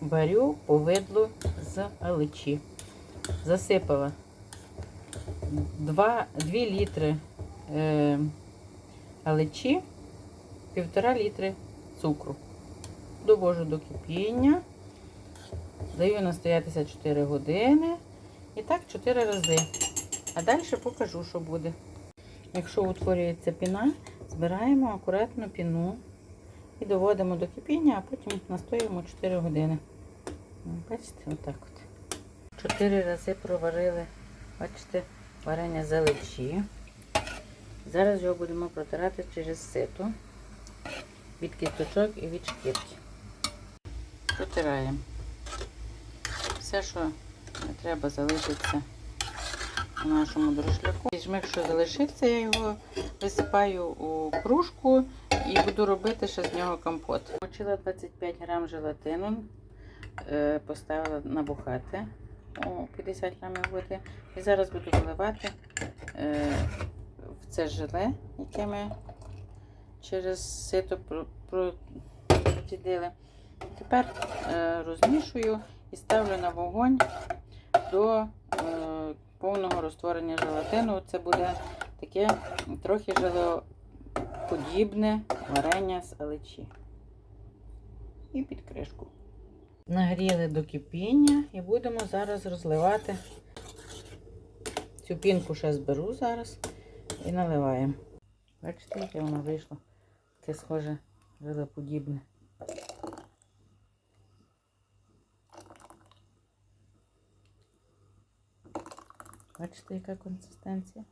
варю повидло з аличі. Засипала 2, 2 літри е, аличі, півтора літри цукру. Довожу до кипіння, даю настоятися 4 години і так 4 рази. А далі покажу, що буде. Якщо утворюється піна, збираємо акуратно піну і доводимо до кипіння, а потім настоюємо 4 години. Ну, Бачите, отак от. Чотири рази проварили, бачите, варення заличі. Зараз його будемо протирати через сито від кісточок і від шкірки. Протираємо. Все, що не треба, залишиться у нашому друшляку. Жмих, що залишився, я його висипаю у кружку і буду робити ще з нього компот. Мочила 25 грам желатину, е, поставила набухати о 50 грамів води. І зараз буду виливати е, в це желе, яке ми через сито про- про- Тепер е, розмішую і ставлю на вогонь до повного розтворення желатину. Це буде таке трохи желеоподібне варення з алечі. І під кришку. Нагріли до кипіння і будемо зараз розливати. Цю пінку ще зберу зараз і наливаємо. Бачите, яке воно вийшло? Таке схоже желеподібне. Бачите, яка консистенція?